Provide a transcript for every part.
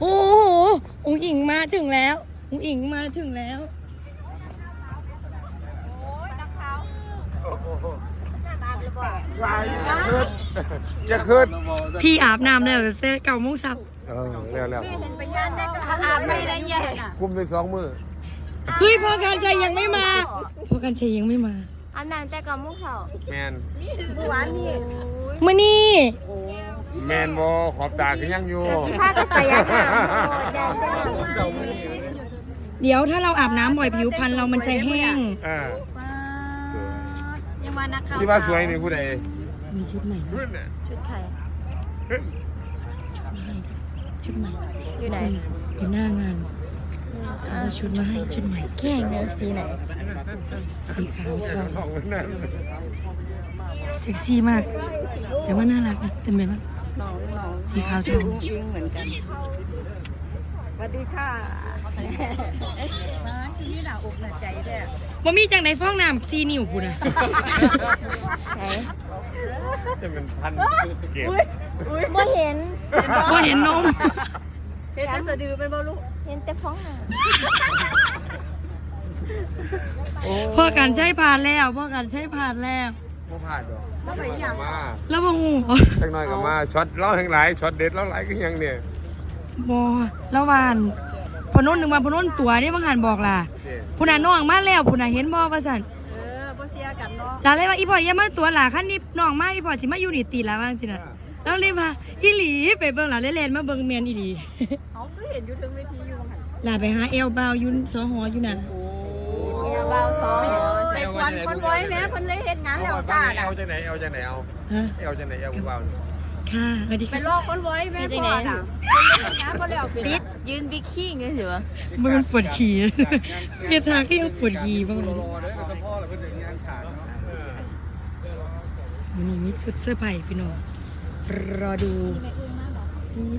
โอ้โหอุ๋งอิงมาถึงแล้วอุ๋งอิงมาถึงแล้วอย่าขึ้นพี่อาบน้ำแล้วแต่เก่าโมงเช้าเออเร็วเร็วอาบไม่ได้ใหญ่คุมในสองมือเฮ้ยพ่อการชัยยังไม่มาพ่อการชัยยังไม่มาอันนั้นแต่กับมุกเสาแมนหวานนี่มื่อนี้ แมนบอขอบตาคือยังอยู่ผ้าก็ไปยังหาแดงแดงเดี๋ยวถ้าเราอาบน้ำบ่อยผิวพรรณเรามันจะแห้งเออยังมานักข่าวที่ว่าสวยนี่ผู้ใดมีชุดใหม่รุ่นน่ะชุดไข่ชุดใหม่อยู่ไหนอยู่หน้างานเขาเอาชุดมาให้ชุดใหม่แข่งเนื้อสีไหนสีขาวทองน้องนั่นเซ็กซี่มาก แต่ว่าน่ารักนะเต็มไปหมด สีขาวทองอิงเหมือนกันสวัสดีค่ะมาที่นี่หนาอกหนาใจแท้บ่มีจังไดฟ้องน้ำซีนิ้วพูดอะไหนจะเป็นพันเก็บบ่เห็นบ่เห็นนมเฮ็ดแต่สะดือเป็นบ่ลูกเห็นแต่ฟ้องหนาพ่อการใช้ผ่านแล้วพ่อการใช้ผ่านแล้วบ่ผ่านดอก แล้วไปอย่างมาแล้วบ่งูจักหน่อยก็มาช็อตเล่าแห่งหลายช็อตเด็ดเล่าหลายก็ยังเนี่ยบ่แล้ววานพอนุ่นนึงมาพอนุ่นตัวนี่บางหันบอกล่ะโอเคผู้น่ะน้องมาแล้วผู้น่ะเห็นบ่ว่าซั่นเออบ่เสียกันเนาะลาเลยว่าอีพ่ออย่ามาตัวหล่ะคันนี้น้องมาอีพ่อสิมาอยู่นี่ตีละว่าจังซี่น่ะแล้วเลยว่าอีหลีไปเบิ่งหล่ะเลยแล่นมาเบิ่งแม่นอีหลีเขาก็เห็นอยู่ถึงเวทีอยู่หั่นลาไปหาเอลบาวอยุนสอหออยู่นั่นเอวเบาท้อ งไปควันคนไว้แม่เพิ่นเลยเฮ็ดงานแล้วซาดอะเอาจังไหนเอาจังไหนเอาฮะเอาจังไหนเอาผู้เบานี่ค่ะสวัสดีไปไปลลออกกคนไว้แม่พ่อน่ะงานบ่แล้วเป็นปิดยืนบิ๊กขี้เงี้ยสิวะมันปวดขี่เมียทาก็ยังปวดขี่บ้างเลยมันนี่มีสุดเสื้อร์ไผ่พี่น้องรอดู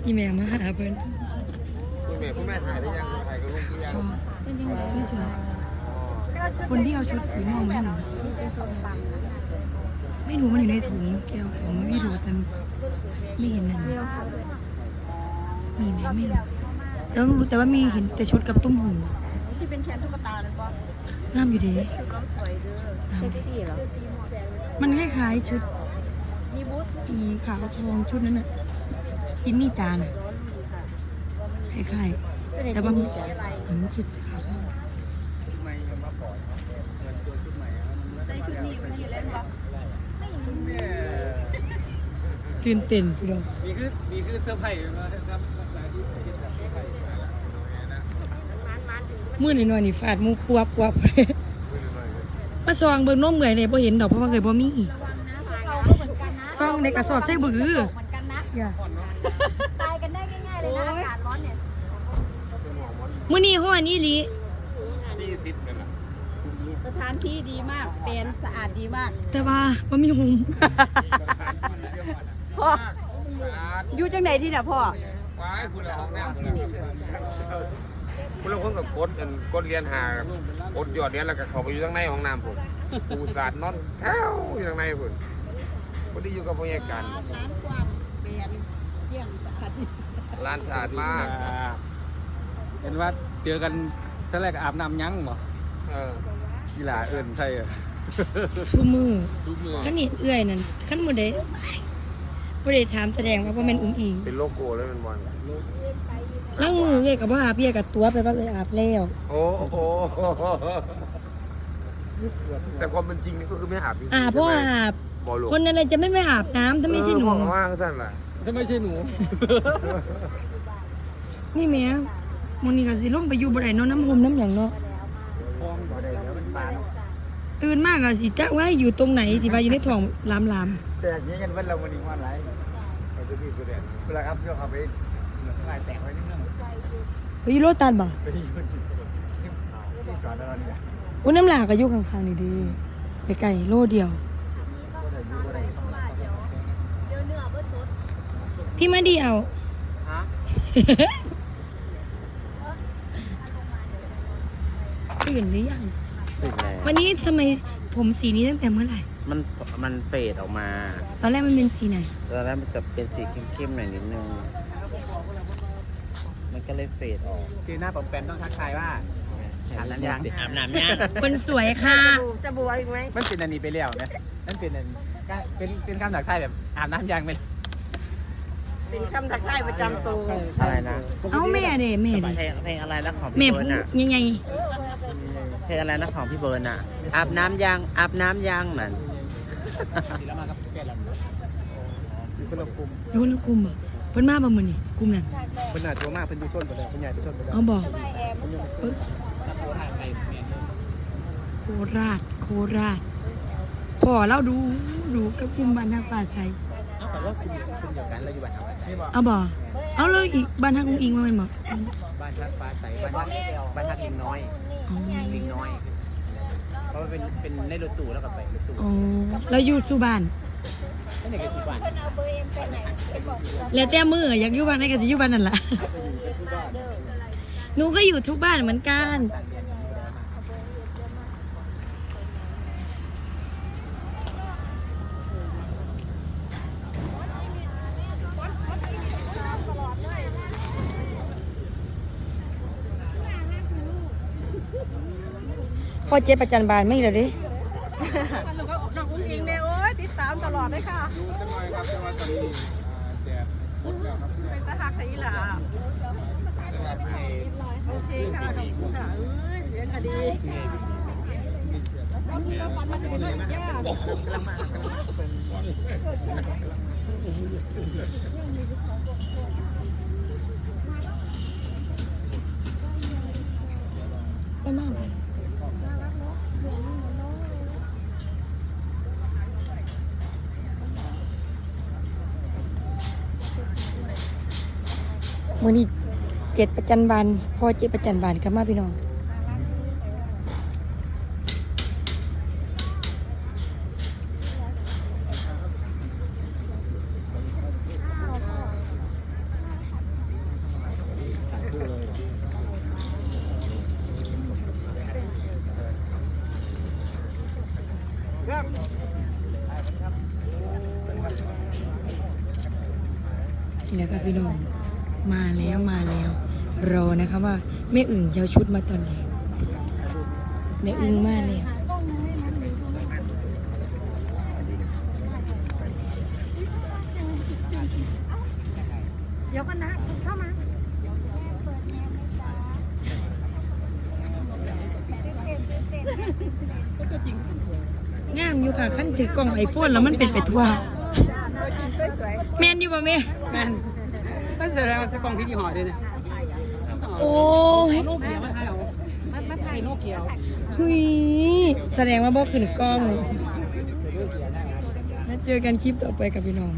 อีแม่มาหาเพิ่นคุณแม่คุณแม่ถ่ายได้ยังถ่ายกับลูกหรือยังช่วยสวยๆ คนที่เอาชุดสีม่วงมาให้หนูไม่รู้มันอยู่ในถุงแก้วถุงไม่รู้แต่ไม่เห็นนั่นมีไหมไม่รู้แต่ว่ารู้แต่ว่ามีเห็นแต่ชุดกับตุ้มหูที่เป็นแขนตุ๊กตานั่นบ่งามอยู่ดีก็สวยเด้อเซ็กซี่เหรอมันคล้ายๆชุดมีบูทสีขาวทองชุดนั้นน่ะอินนี่จานอะคล้ายๆแต่ว่ามันมันชุดสีขาวทอง ใส่ชุดนี้วันนี้เล่นบ่ ตื่นเต้นพี่น้องมีคือมีคือเสื้อร์ไผ่มาครับหลายที่เห็นแบบเสื้อร์ไผ่มื่อหน่อยๆนี่ฟาดมูปัวปัวไปมาซองเบิ่งน้องเหมื่อยเลยพอเห็นดอกเพราะว่าเคยบ่มีซองในกระสอบใส่บืออย่าตายกันได้ง่ายๆเลยนะอากาศร้อนเนี่ยมื้อนี้ฮ้อนอีหลีสี่สิบกันะสถานที่ดีมาก เป็นสะอาดดีมาก แต่ว่าบ่มีหุ่ม พ่ออยู่จังไดที่น่ะพ่อว้ายคุณละห้องน้ำคุณละคุณละคนกับกดอันกดเรียนหากดยอดเรียนแล้วก็เขาไปอยู่ข้างในห้องน้ำผมปูสาดนอนแถวอยู่ข้างในผมพอดีอยู่กับพยาการร้านกว้างเป็นเยี่ยมสะอาดร้านสะอาดมากเห็นว่าเจอกันท่าแรกอาบน้ำยั้งบ่เออกีฬาเอิญใช่อะทุกมือซุปมือคันนี้เอื้อยนั่นคันบ่ได้ บ่ได้ถามแสดงว่าบ่แม่นอุ้งอิงเป็นโลโก้แล้วเป็นบอลล้างมือเอ้ยก็บ่อาบเปียกับตัวไปว่าเอ้ยอาบแล้วโอ้โหแต่ความเป็นจริงนี่ก็คือไม่อาบจริงๆอาบเพราะใช่ไหมอาบบ่ลูกคนอะไรจะไม่ไม่อาบน้ำถ้าไม่ใช่หนู เออบอกว่าสั้นล่ะถ้าไม่ใช่หนู นี่แหม่มื้อนี้ก็สิลงไปอยู่บ่ได้เนาะน้ำหอมน้ำหยังเนาะตื่นมากก็สิจักว่าอยู่ตรงไหนสิว่าอยู่ในท้องลามแตกนี้กันวันเราวันนี้วันไร เขาจะพี่กูแดนเวลาครับเพื่อเขาไปลายแตกไว้นิดนึงๆไปอยู่โลตันบ่ไปอยู่ที่สอนเราเนี่ยอุ้ยน้ำลาก็อยู่ข้างๆนี่ดีไกลๆโลเดียว พี่มาดีเอาตื่นหรือยังติดแล้ววันนี้ทำไมผมสีนี้ตั้งแต่เมื่อไหร่ มันมันเฟดออกมา ตอนแรกมันเป็นสีไหน ตอนแรกมันจะเป็นสีเข้มๆหน่อยนิดนึง มันก็เลยเฟดออกคือหน้าผมเป็นต้องทักทายว่า อาบน้ำยัง อาบน้ำยังคนสวยค่ะ จะบัวอีกไหมมันเป็นอันนี้ไปแล้วนะมันเป็นอันก็เป็นเป็นคำทักทายแบบอาบน้ำยังไหมเป็นคำทักทายประจำตัวอะไรนะเอาแม่เด้แม่เพลเด้งเพลงอะไรนะของแม่พี่พูเบิร์ดนอะยังไงเพลงอะไรนะของพี่เบิร์นอะอาบน้ำยังอาบน้ำยังนั่น แล้วมากับแกลำอยู่คนละกลุ่มเดี๋ยวคนละกลุ่มบ่เพิ่นมาบ่มื้อนี่กลุ่มนั้นเพิ่นน่าจะมากเพิ่นอยู่ชนไปเลยเพิ่นใหญ่ไปชนไปเลยเอาบอกเอ้ยตัวห่างไปเมียนโคราชโคราชพ่อเราดูดูกับกลุ่มบ้านทางฟ้าใสเอาแต่ว่าคุณคุณเดียวกันเราอยู่บ้านทางฟ้าใสเอาบ่เอาเลยอีกบ้านทางอุ้งอิงมาแม่นบ่บ้านทางฟ้าใสบ้านทางบ้านทางลิงน้อยอ๋อลิงน้อย เพราะว่าเป็นเป็นในรถตู้แล้วก็ไปรถตู้อ๋อแล้วอยู่สุบ้านนั่นเองก็คือบ้านแล้วแต่มืออยากอยู่บ้านไหนก็สิอยู่บ้านนั่นล่ะ หนูก็อยู่ทุกบ้านเหมือนกัน พอเจ็บประจันบานไม่เหรอดิน้องอุ้งอิงเนี่ยโอ้ยติดตามตลอดเลยค่ะดูจังหน่อยครับแต่ว่าตอนนี้แดดหมดแล้วครับเป็นตาหักใส่อีหล่ะโอเคค่ะขอบคุณค่ะเอ้ยเรียนคดีไม่ วันนี้เจ็ดประจันบานพ่อเจ็ดประจันบานกันมาพี่น้องนี่แหละค่ะพี่น้อง มาแล้วมาแล้ว รอนะคะว่าแม่อึ่งจะเอาชุดมาตอนไหนแม่อึ่งมาแล้วเดี๋ยวกันนะเข้ามางามอยู่ค่ะขั้นถือกล่องไอโฟนแล้วมันเป็นไปทั่วสวยแมนอยู่ป่ะแม่แม่น ก็แสดงว่าสกองพิษยี่ห้อด้วยเนี่ยโอ้ยโนเกียมาถ่ายเอามามาถ่ายโนเกียเฮ้ยแสดงว่าบ่ขึ้นกล้องแล้วเจอกันคลิปต่อไปกับพี่น้อง